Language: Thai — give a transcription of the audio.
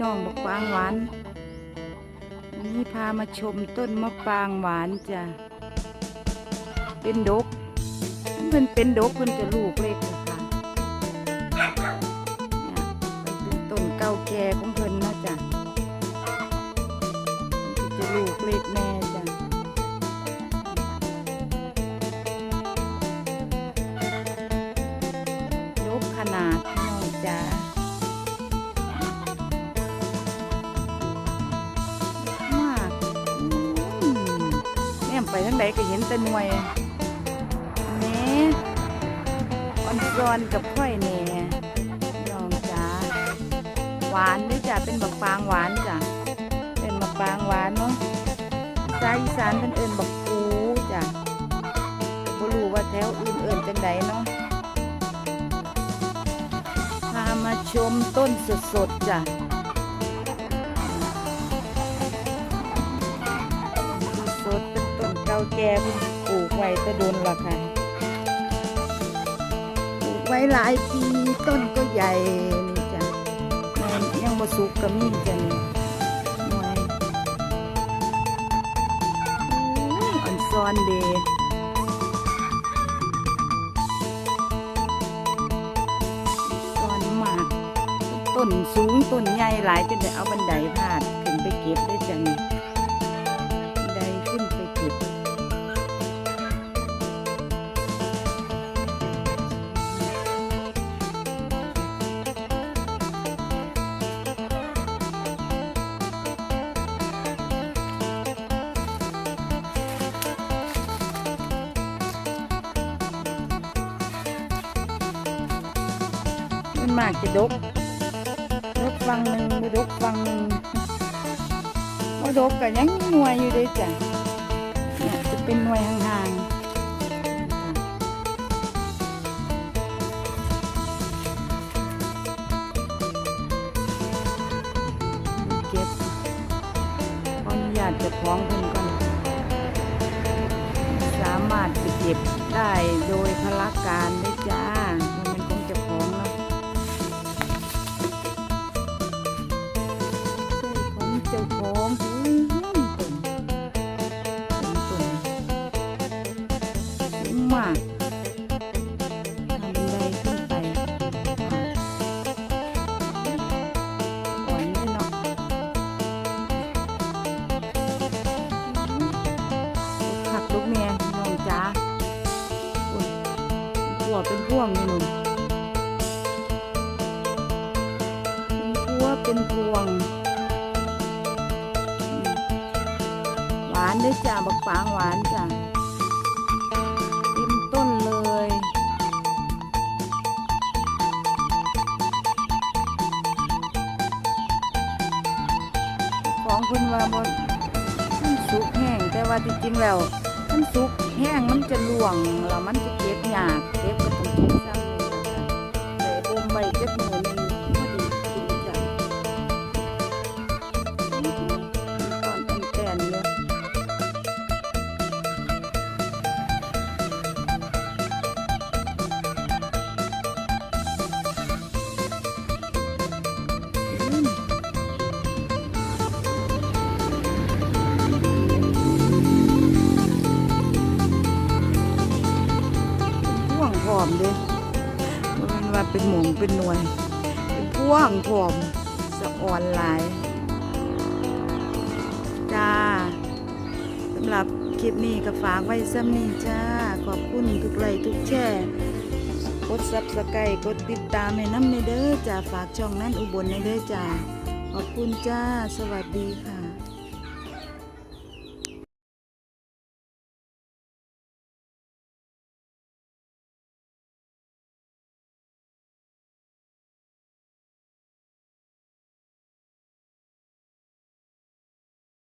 น้องบอกปางหวานวันนี่พามาชมต้นมะปางหวานจ้ะเป็นดกเพิ่นเป็นดกเพิ่นจะลูกเล็กเลยค่ะ ทั้งใดก็เห็นแต่หน่วยแหน่ออนซอนกับค่อยแหน่พี่น้องจ้าหวานด้วยจ้ะเป็นบักฟางหวานจ้ะเป็นบักฟางหวานเนาะภาษาอีสานเป็นเอิญบักปูจ้ะแต่บ่รู้ว่าแถวอื่นเอิญจังใดเนาะพามาชมต้นสดๆจ้ะาแก่เพิ่งปลูกไว้แตะโดนละค่ะ ปลูกไว้หลายปีต้นก็ใหญ่นี่จ้ะมันยังบ่สุกก็มีจ้ะนี่หน่วยอู้อ่อนซ้อนเดตอนหมากต้นสูงต้นใหญ่หลายจนได้เอาบันไดพาดขึ้นไปเก็บได้จังบั มันมากจะดกดกฟังหนึ่งบ่ดกฟังหนึ่งบ่ดกก็ยังหน่วยอยู่เด้จ้ะเนี่ยจะเป็นหน่วยห่างๆเก็บอนุญาตจะคล้องเพิ่นก่อนสามารถจะเก็บได้โดยพละการได้จ้ามัน ใช่ของเจ้าของอืมตุ่นตุ่นสูงมากทำบันไดขึ้นไปอ่อนเลยเนาะลูกผักลูกแม่น้องจ้าอุ่นหัวเป็นพ่วงนี่นุ่นป็นพัวเป็นพวงานด้วยจ้าบักฝางหวานจ้าเต็มต้นเลยของคุณว่าบนมันสุกแห้งแต่ว่าจริงๆแล้วมันสุกแห้งมันจะหลวงแล้วมันจะเก็บยากเก็บก็ต้องเก็บซ้ำเลยจ้ะแต่บ่มไว้จักมือหนึ มเด้มันว่าเป็นหมงเป็นหน่วย เป็นพ่วงผอมสะอ่อนหลาย จ้าสำหรับคลิปนี้ก็ฝากไว้ซ้ำนี้จ้า ขอบคุณทุกไลค์ทุกแชร์กดซับสไครต์กดติดตามให้น้ำในเด้อจ้าฝากช่องนั้นอุบลในเด้อจ้าขอบคุณจ้า สวัสดีค่ะ